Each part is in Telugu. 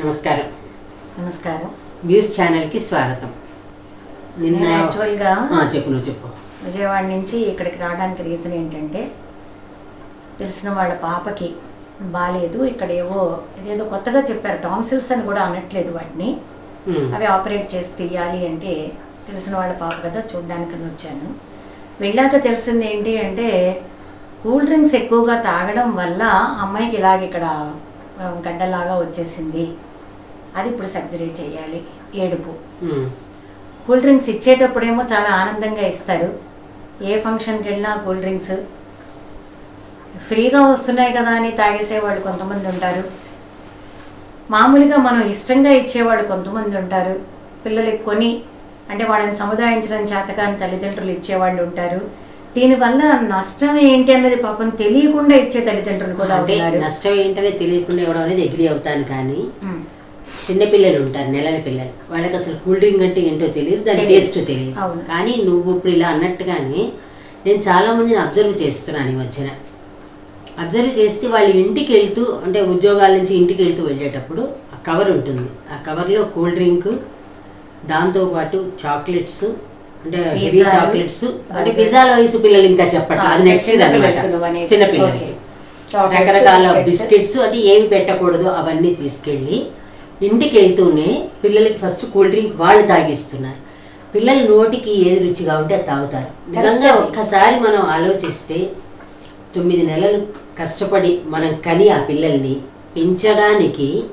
నమస్కారం. నమస్కారం. న్యూస్ ఛానల్కి స్వాగతం. నిన్న నేను యాక్చువల్గా చెప్పు నువ్వు చెప్పు. విజయవాడ నుంచి ఇక్కడికి రావడానికి రీజన్ ఏంటంటే తెలిసిన వాళ్ళ పాపకి బాగాలేదు ఇక్కడ ఏవో ఇదేదో కొత్తగా చెప్పారు. టాన్సిల్స్ అని కూడా అనట్లేదు వాటిని. అవి ఆపరేట్ చేసి తీయాలి అంటే తెలిసిన వాళ్ళ పాప కదా చూడ్డానికని వచ్చాను. వెళ్ళాక తెలిసింది ఏంటి అంటే కూల్ డ్రింక్స్ ఎక్కువగా తాగడం వల్ల అమ్మాయికి ఇలాగ ఇక్కడ గడ్డలాగా వచ్చేసింది. అది ఇప్పుడు సర్జరీ చేయాలి. ఏడుపు. కూల్ డ్రింక్స్ ఇచ్చేటప్పుడేమో చాలా ఆనందంగా ఇస్తారు. ఏ ఫంక్షన్కి వెళ్ళినా కూల్ డ్రింక్స్. ఫ్రీగా వస్తున్నాయి కదా అని తాగేసేవాళ్ళు కొంతమంది ఉంటారు. మామూలుగా మనం ఇష్టంగా ఇచ్చేవాళ్ళు కొంతమంది ఉంటారు. పిల్లలకి కొని అంటే వాళ్ళని సముదాయించడం చేతకాని తల్లిదండ్రులు ఇచ్చేవాళ్ళు ఉంటారు. దీనివల్ల నష్టం ఏంటి అన్నది పాపం తెలియకుండా ఇచ్చే తల్లిదండ్రులు కూడా నష్టం ఏంటనే తెలియకుండా ఇవ్వడం అనేది ఎగ్రీ అవుతాను కానీ చిన్న పిల్లలు ఉంటారు నెలల పిల్లలు వాళ్ళకి అసలు కూల్ డ్రింక్ అంటే ఏంటో తెలియదు దాని. టేస్ట్ తెలియదు. కానీ నువ్వు ఇప్పుడు ఇలా అన్నట్టుగానే నేను చాలా మందిని అబ్జర్వ్ చేస్తున్నాను ఈ మధ్యన అబ్జర్వ్ చేస్తే వాళ్ళు ఇంటికి వెళ్తూ అంటే ఉద్యోగాల నుంచి ఇంటికి వెళ్తూ వెళ్ళేటప్పుడు ఆ కవర్ ఉంటుంది ఆ కవర్లో కూల్ డ్రింక్ దాంతోపాటు చాక్లెట్స్ అంటే హెవీ చాక్లెట్స్ అంటే. పిజ్జాల వయసు పిల్లలు ఇంకా చెప్పట్లేదు అది నెక్స్ట్ అనమాట. చిన్నపిల్లలకి రకరకాల బిస్కెట్స్. బిస్కెట్స్ అంటే ఏమి పెట్టకూడదు అవన్నీ తీసుకెళ్ళి ఇంటికి వెళ్తూనే పిల్లలకి ఫస్ట్ కూల్ డ్రింక్ వాళ్ళు తాగిస్తున్నారు. పిల్లల నోటికి ఏది రుచిగా ఉంటే తాగుతారు. నిజంగా. ఒక్కసారి మనం ఆలోచిస్తే తొమ్మిది నెలలు కష్టపడి మనం కని ఆ పిల్లల్ని పెంచడానికి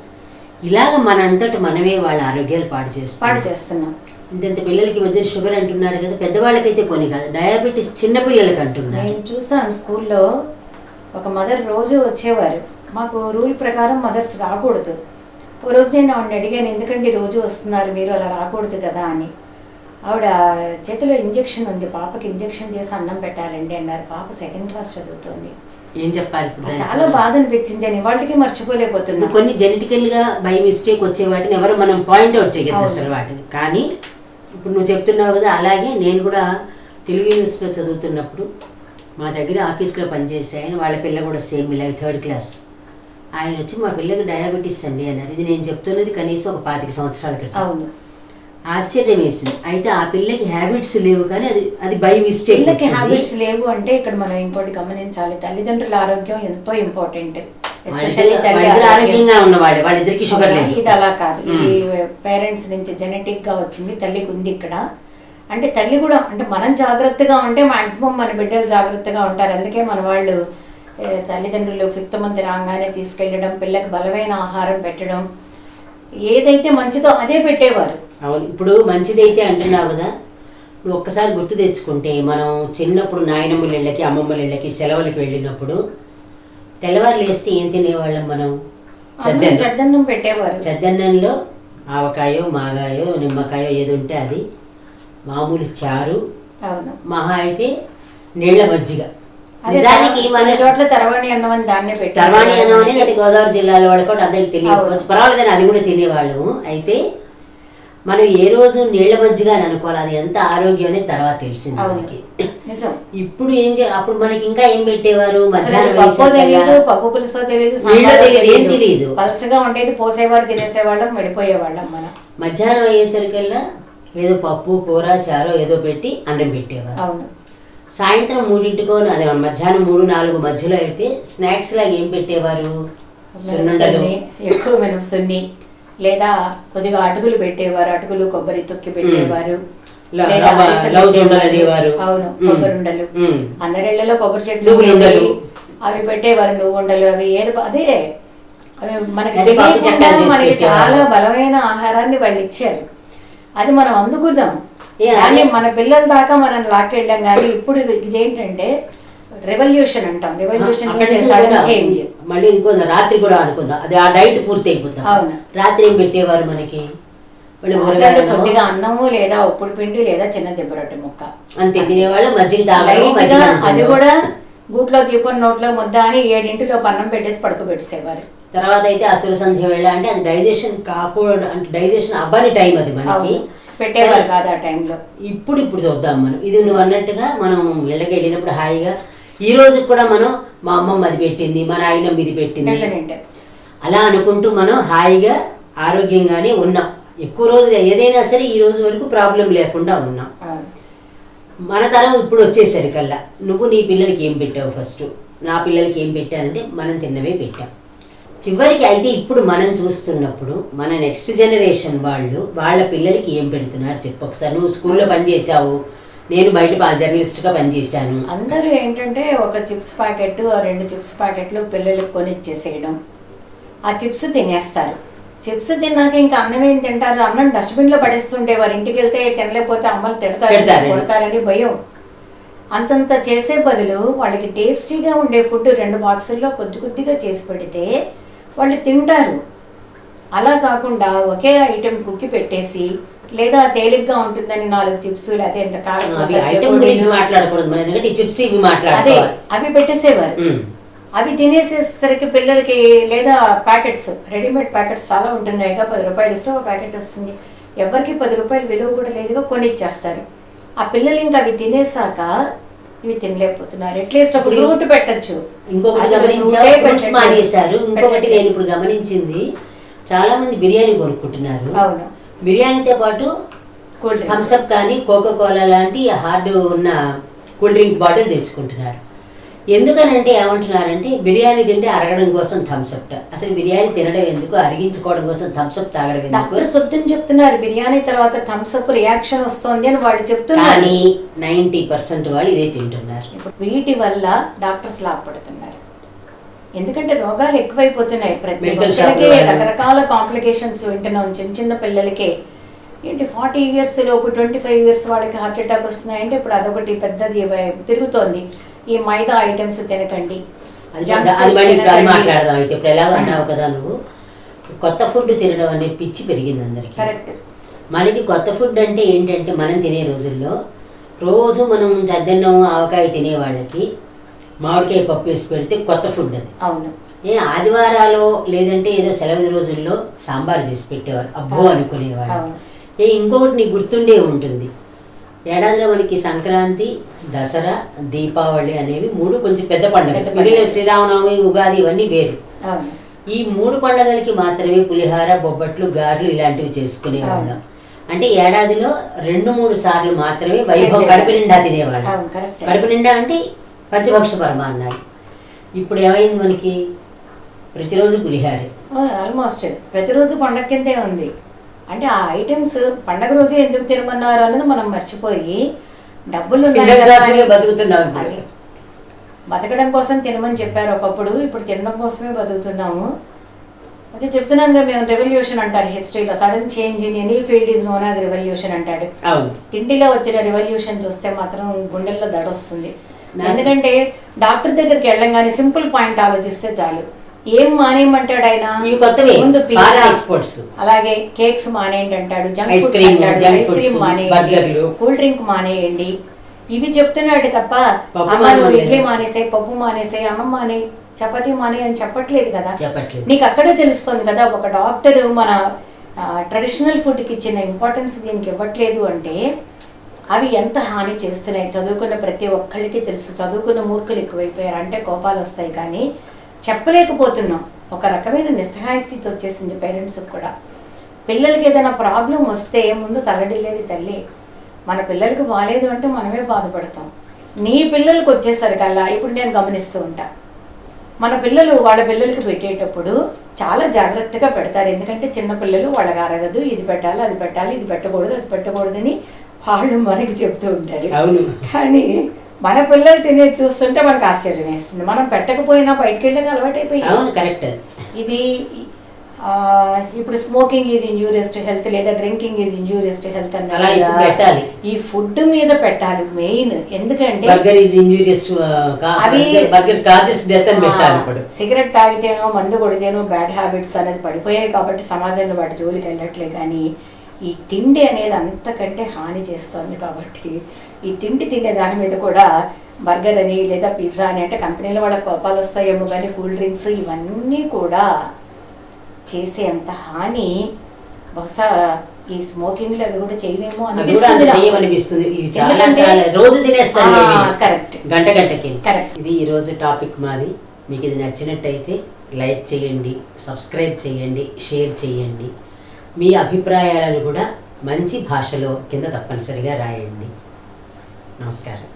ఇలాగ మనంతట మనమే వాళ్ళ ఆరోగ్యాలు పాడు చేస్తాం పాడు చేస్తున్నాం. ఇంత పిల్లలకి మధ్య షుగర్ అంటున్నారు కదా పెద్దవాళ్ళకైతే పోనీ కాదు డయాబెటీస్ చిన్న పిల్లలకి అంటున్నారు. నేను చూసాను స్కూల్లో ఒక మదర్ రోజు వచ్చేవారు. మాకు రూల్ ప్రకారం మదర్స్ రాకూడదు. ఓ రోజు నేను ఆవిడని అడిగాను ఎందుకంటే రోజు వస్తున్నారు మీరు? అలా రాకూడదు కదా అని. ఆవిడ చేతిలో ఇంజెక్షన్ ఉంది పాపకి ఇంజెక్షన్ చేసి అన్నం పెట్టాలండి అన్నారు. పాప సెకండ్ క్లాస్ చదువుతోంది. ఏం చెప్పాలి? చాలా బాధ అనిపించింది. నేను ఇవాళకి మర్చిపోలేకపోతున్నా. ఇప్పుడు కొన్ని జెనెటికల్గా బై మిస్టేక్ వచ్చే వాటిని ఎవరు మనం పాయింట్ అవుట్ అవును. అసలు వాటిని. కానీ ఇప్పుడు నువ్వు చెప్తున్నావు కదా అలాగే నేను కూడా తెలుగు యూనివర్సిటీలో చదువుతున్నప్పుడు మా దగ్గర ఆఫీస్లో పనిచేసే ఆయన వాళ్ళ పిల్ల కూడా సేమ్ ఇలాగ థర్డ్ క్లాస్ ఆయన వచ్చి మా పిల్లకి డయాబెటీస్ అండి అన్నారు. ఇది నేను చెప్తున్నది కనీసం ఒక పాతిక సంవత్సరాల క్రితం. అవును. ఆశ్చర్యం వేసింది. అయితే ఆ పిల్లకి హ్యాబిట్స్ లేవు కానీ అది అది బై మిస్టేక్ పిల్లకి హ్యాబిట్స్ లేవు అంటే ఇక్కడ మనం ఇంకోటి గమనించాలి. తల్లిదండ్రుల ఆరోగ్యం ఎంతో ఇంపార్టెంట్. ఆరోగ్యంగా ఉన్నవాళ్ళు. వాళ్ళిద్దరికి షుగర్ అవునా? లేదు. ఇది అలా కాదు. ఇది పేరెంట్స్ నుంచి జెనెటిక్గా వచ్చింది తల్లికి ఉంది ఇక్కడ. అంటే తల్లి కూడా అంటే మనం జాగ్రత్తగా ఉంటే మాక్సిమం మన బిడ్డలు జాగ్రత్తగా ఉంటారు. అందుకే మన వాళ్ళు తల్లిదండ్రులు ఫిఫ్త్ మంత్ రాగానే తీసుకెళ్ళడం పిల్లకి బలమైన ఆహారం పెట్టడం ఏదైతే మంచిదో అదే పెట్టేవారు. అవును ఇప్పుడు మంచిదైతే అంటున్నావు కదా నువ్వు ఒక్కసారి గుర్తు తెచ్చుకుంటే మనం చిన్నప్పుడు నాయనమ్మల ఇళ్ళకి అమ్మమ్మల ఇళ్ళకి సెలవులకి వెళ్ళినప్పుడు తెల్లవారు లేస్తే ఏం తినేవాళ్ళం మనం? చద్దన్నం. చెద్దన్నం పెట్టేవారు. చద్దన్నంలో ఆవకాయో మాగాయో నిమ్మకాయో ఏది ఉంటే అది మామూలు చారు మహా అయితే నీళ్ళ మజ్జిగ. నిజానికి మన చోట్ల తరవాణి అన్నం అని దాన్నే తర్వాణి అన్నం అనేది అది గోదావరి జిల్లాలో వాళ్ళు కూడా అందరికి తెలియకపోవచ్చు పర్వాలేదని అది కూడా తినేవాళ్ళము. అయితే మనం ఏ రోజు నీళ్ళ మజ్జిగ అని అనుకోవాలి అది ఎంత ఆరోగ్యం అనేది తర్వాత తెలిసింది. మనకి. ఇప్పుడు ఏం చే అప్పుడు మనకి ఇంకా ఏం పెట్టేవారు? మధ్యాహ్నం పప్పో తెలియదు పప్పు పులుసో తెలియదు, ఏం తెలియదు. పలచగా ఉండేది పోసేవారు తినేసేవాళ్ళం వెళ్ళిపోయేవాళ్ళం మనం. మధ్యాహ్నం అయ్యేసరికల్లా ఏదో పప్పు కూర చారో ఏదో పెట్టి అన్నం పెట్టేవారు. అవును. సాయంత్రం మూడింటికో అదే మధ్యాహ్నం మూడు నాలుగు మధ్యలో అయితే స్నాక్స్ లాగా ఏం పెట్టేవారు సున్నుండలు ఎక్కువ మినపసున్ని లేదా కొద్దిగా అటుకులు పెట్టేవారు అటుకులు కొబ్బరి తొక్కి పెట్టేవారు. అవును. కొబ్బరి ఉండలు. అందరిళ్ళలో కొబ్బరి చెట్లు. అవి పెట్టేవారు నువ్వు ఉండలు అవి ఏది అదే అవి మనకి మనకి. చాలా బలమైన ఆహారాన్ని వాళ్ళు ఇచ్చారు అది మనం అందుకున్నాం అదే. మన పిల్లల దాకా మనం లాక్కెళ్ళాం కానీ ఇప్పుడు ఇదేంటంటే రెవల్యూషన్ అంటాం రెవల్యూషన్ చేంజ్ మళ్ళీ ఇంకొంద రాత్రి కూడా అనుకుందాం అది ఆ డైట్ పూర్తి అయిపోతాం అవును. రాత్రి ఏం పెట్టేవారు మనకి కొద్దిగా అన్నము లేదా ఉప్పుడు పిండి లేదా చిన్న దెబ్బ రొట్టె ముక్క అంతే తినేవాళ్ళు మజ్జిగ తాగడం అది. కూడా గూట్లో దీపం నోట్లో ముద్ద అని ఏడింటిలో పన్నం పెట్టేసి పడుకోబెట్టేసేవారు తర్వాత అయితే అసలు సంధ్య వేళ అంటే అది డైజెషన్ కాకూడదు అంటే డైజెషన్ అవ్వని టైం అది మనకి. పెట్టేవారు కాదు ఆ టైంలో. ఇప్పుడు ఇప్పుడు చూద్దాం మనం. ఇది నువ్వు అన్నట్టుగా మనం ఇళ్ళకి వెళ్ళినప్పుడు హాయిగా ఈ రోజు కూడా మనం మా అమ్మమ్మ అది పెట్టింది మా నాయనమ్మ ఇది పెట్టింది. అలా అనుకుంటూ మనం హాయిగా ఆరోగ్యంగానే ఉన్నాం. ఎక్కువ రోజులు ఏదైనా సరే ఈ రోజు వరకు ప్రాబ్లం లేకుండా ఉన్నాం. మన తరం ఇప్పుడు వచ్చేసరికల్లా. నువ్వు నీ పిల్లలకి ఏం పెట్టావు ఫస్ట్ నా పిల్లలకి ఏం పెట్టానంటే మనం తిన్నవే పెట్టాం. చివరికి అయితే ఇప్పుడు మనం చూస్తున్నప్పుడు మన నెక్స్ట్ జనరేషన్ వాళ్ళు వాళ్ళ పిల్లలకి ఏం పెడుతున్నారు చెప్పు ఒకసారి. నువ్వు స్కూల్లో పనిచేసావు నేను బయట జర్నలిస్ట్గా పనిచేశాను అందరూ ఏంటంటే ఒక చిప్స్ ప్యాకెట్ ఆ రెండు చిప్స్ ప్యాకెట్లు పిల్లలకి కొనిచ్చేసేయడం. ఆ చిప్స్ తినేస్తారు. చిప్స్ తిన్నాక ఇంకా అన్నం ఏం తింటారు? అన్నం డస్ట్బిన్లో పడేస్తుంటే వారి ఇంటికి వెళ్తే తినలేకపోతే అమ్మలు తిడతారు. కొడతారని భయం. అంతంత చేసే బదులు వాళ్ళకి టేస్టీగా ఉండే ఫుడ్ రెండు బాక్సుల్లో కొద్ది కొద్దిగా చేసి పెడితే వాళ్ళు తింటారు. అలా కాకుండా ఒకే ఐటెం కుక్కి పెట్టేసి లేదా తేలిగ్గా ఉంటుందని నాలుగు చిప్స్ లేకపోతే ఎంత గురించి మాట్లాడకూడదు ఎందుకంటే చిప్స్ ఇవి అదే అవి పెట్టేసేవారు. అవి తినేసేసరికి పిల్లలకి లేదా ప్యాకెట్స్ రెడీమేడ్ ప్యాకెట్స్ చాలా ఉంటున్నాయిగా పది రూపాయలు ఇస్తే ఒక ప్యాకెట్ వస్తుంది. ఎవరికి పది రూపాయలు విలువ కూడా లేదుగా కొనిచ్చేస్తారు. ఆ పిల్లలు ఇంకా అవి తినేసాక ఇవి తినలేకపోతున్నారు. అట్లీస్ట్ ఒక ఫ్రూట్ పెట్టచ్చు. ఇంకొకటి ఫ్రూట్స్ మానేశారు. ఇంకొకటి నేను ఇప్పుడు గమనించింది చాలా మంది బిర్యానీ కొనుక్కుంటున్నారు. అవును. బిర్యానీతో పాటు కూల్ డ్రింక్ థమ్స్ అప్ కానీ కోకో కోలా లాంటి హార్డ్ ఉన్న కూల్ డ్రింక్ బాటిల్ తెచ్చుకుంటున్నారు. ఎందుకనంటే ఏమంటున్నారంటే బిర్యానీ తింటే అరగడం కోసం థమ్స్ అప్ అసలు బిర్యానీ తినడం ఎందుకు? అరిగించుకోవడం కోసం థమ్స్ అప్ తాగడం ఎందుకు? శుద్ధం చెప్తున్నారు బిర్యానీ తర్వాత థమ్స్ అప్ రియాక్షన్ వస్తుంది అని వాళ్ళు చెప్తున్నారు. కానీ నైంటీ పర్సెంట్ వాళ్ళు ఇదే తింటున్నారు. వీటి వల్ల డాక్టర్స్ లాభపడుతున్నారు. ఎందుకంటే రోగాలు ఎక్కువైపోతున్నాయి ప్రతి ఒక్కరికి రకరకాల కాంప్లికేషన్స్ వింటున్నాం. చిన్న చిన్న పిల్లలకి. ఏంటి ఫార్టీ ఇయర్స్ లోపు ట్వంటీ ఫైవ్ ఇయర్స్ వాళ్ళకి హార్ట్ అటాక్ వస్తున్నాయంటే ఇప్పుడు అదొకటి పెద్దది తిరుగుతోంది. ఈ మైదా ఐటమ్స్ తినకండి. మాట్లాడదాం. అయితే ఇప్పుడు ఎలాగో అన్నావు కదా నువ్వు? కొత్త ఫుడ్ తినడం అనే పిచ్చి పెరిగింది అందరికి. కరెక్ట్ మనకి కొత్త ఫుడ్ అంటే ఏంటంటే మనం తినే రోజుల్లో రోజు మనం చద్దన్నం ఆవకాయ తినే వాళ్ళకి మామిడికాయ పప్పు వేసి పెడితే కొత్త ఫుడ్ అది. అవును. ఏ ఆదివారాలు లేదంటే ఏదో సెలవు రోజుల్లో సాంబార్ చేసి పెట్టేవారు. అబ్బో అనుకునేవాడు అవును. ఏ ఇంకొకటి నీకు గుర్తుండే ఉంటుంది. ఏడాదిలో మనకి సంక్రాంతి దసరా దీపావళి అనేవి మూడు కొంచెం పెద్ద పండుగ. మిగిలిన శ్రీరామనవమి ఉగాది ఇవన్నీ వేరు. ఈ మూడు పండుగలకి మాత్రమే పులిహార బొబ్బట్లు గారెలు ఇలాంటివి చేసుకునేవాళ్ళం. అంటే ఏడాదిలో రెండు మూడు సార్లు మాత్రమే వైభవం. కడుపు నిండా తినేవాళ్ళం. కడుపు నిండా అంటే పంచభక్ష పరమాన్నాలు. ఇప్పుడు ఏమైంది మనకి? ప్రతిరోజు పులిహారే. ఆల్మోస్ట్. ప్రతిరోజు పండగ కిందే ఉంది. అంటే ఆ ఐటమ్స్ పండగ రోజు ఎందుకు తినమన్నారు అన్నది మనం మర్చిపోయి డబ్బులు బతుకుతున్నాం. అది. బతకడం కోసం తినమని చెప్పారు ఒకప్పుడు ఇప్పుడు తినడం కోసమే బతుకుతున్నాము. అదే చెప్తున్నాను కదా మేము రెవల్యూషన్ అంటారు హిస్టరీలో sudden change in any field is known as revolution అంటాడు. తిండిలో వచ్చిన రెవల్యూషన్ చూస్తే మాత్రం గుండెల్లో దడ వస్తుంది నా- ఎందుకంటే డాక్టర్ దగ్గరికి వెళ్ళంగానే సింపుల్ పాయింట్ ఆలోచిస్తే చాలు. ఏం మానేయమంటాడు ఆయన ఇవి కొత్తవే. ముందు ఎక్స్పోర్ట్స్ అలాగే కేక్స్ మానేయండి అంటాడు. జంక్ ఐస్ క్రీమ్ మానేయండి. బర్గర్లు. కూల్ డ్రింక్ మానేయండి. ఇవి చెప్తున్నాడు తప్ప అమ్మ నువ్వు. ఇడ్లీ మానేసే పప్పు మానేసే అన్నం మానే చపాతీ మానే అని చెప్పట్లేదు కదా? నీకు అక్కడే తెలుస్తుంది కదా ఒక డాక్టర్ మన ట్రెడిషనల్ ఫుడ్కి ఇచ్చిన ఇంపార్టెన్స్ దీనికి ఇవ్వట్లేదు అంటే అవి ఎంత హాని చేస్తున్నాయి? చదువుకున్న ప్రతి ఒక్కళ్ళకి తెలుసు. చదువుకున్న మూర్ఖులు ఎక్కువైపోయారు. అంటే కోపాలు వస్తాయి కానీ చెప్పలేకపోతున్నాం. ఒక రకమైన నిస్సహాయ స్థితి వచ్చేసింది పేరెంట్స్కి కూడా. పిల్లలకి ఏదైనా ప్రాబ్లం వస్తే ముందు తల్లడిల్లేది తల్లి. మన పిల్లలకి బాగాలేదు అంటే మనమే బాధపడతాం. నీ పిల్లలకి వచ్చేసరికల్లా ఇప్పుడు నేను గమనిస్తూ ఉంటా. మన పిల్లలు వాళ్ళ పిల్లలకి పెట్టేటప్పుడు చాలా జాగ్రత్తగా పెడతారు. ఎందుకంటే చిన్న పిల్లలు వాళ్ళకి అరగదు ఇది పెట్టాలి అది పెట్టాలి ఇది పెట్టకూడదు అది పెట్టకూడదని వాళ్ళు మనకి చెప్తూ ఉంటారు. కానీ మన పిల్లలు తినేది చూస్తుంటే మనకు ఆశ్చర్యం వేస్తుంది. మనం పెట్టకపోయినా బయటికి వెళ్ళక అలవాటైపోయి అవును కరెక్ట్. ఇది ఇప్పుడు smoking is injurious to health లేదా drinking is injurious to health పెట్టాలి. ఈ ఫుడ్ మీద పెట్టాలి మెయిన్. ఎందుకంటే బర్గర్ ఈజ్ ఇంజూరియస్ అవి- బర్గర్ కాజెస్ డెత్ అని పెట్టాలి ఇప్పుడు. సిగరెట్ తాగితేనో మందు కొడితేనో బ్యాడ్ హ్యాబిట్స్ అనేది పడిపోయాయి కాబట్టి సమాజంలో వాటి జోలికి వెళ్ళట్లే కానీ ఈ తిండి అనేది అంతకంటే హాని చేస్తుంది కాబట్టి ఈ తిండి తినే దాని మీద కూడా బర్గర్ అని లేదా పిజ్జా అని అంటే కంపెనీల వాళ్ళకి కోపాలు వస్తాయేమో కానీ కూల్ డ్రింక్స్ ఇవన్నీ కూడా చేసే అంత హాని బహుశా ఈ స్మోకింగ్లు అవి కూడా చేయవేమో అవి కూడా అంత అనిపిస్తుంది రోజు తినేస్తాను correct. గంట గంటకి. Correct. ఇది ఈ రోజు టాపిక్ మాది. మీకు ఇది నచ్చినట్టయితే లైక్ చేయండి సబ్స్క్రైబ్ చేయండి షేర్ చేయండి. మీ అభిప్రాయాలను కూడా మంచి భాషలో కింద తప్పనిసరిగా రాయండి. నమస్కారం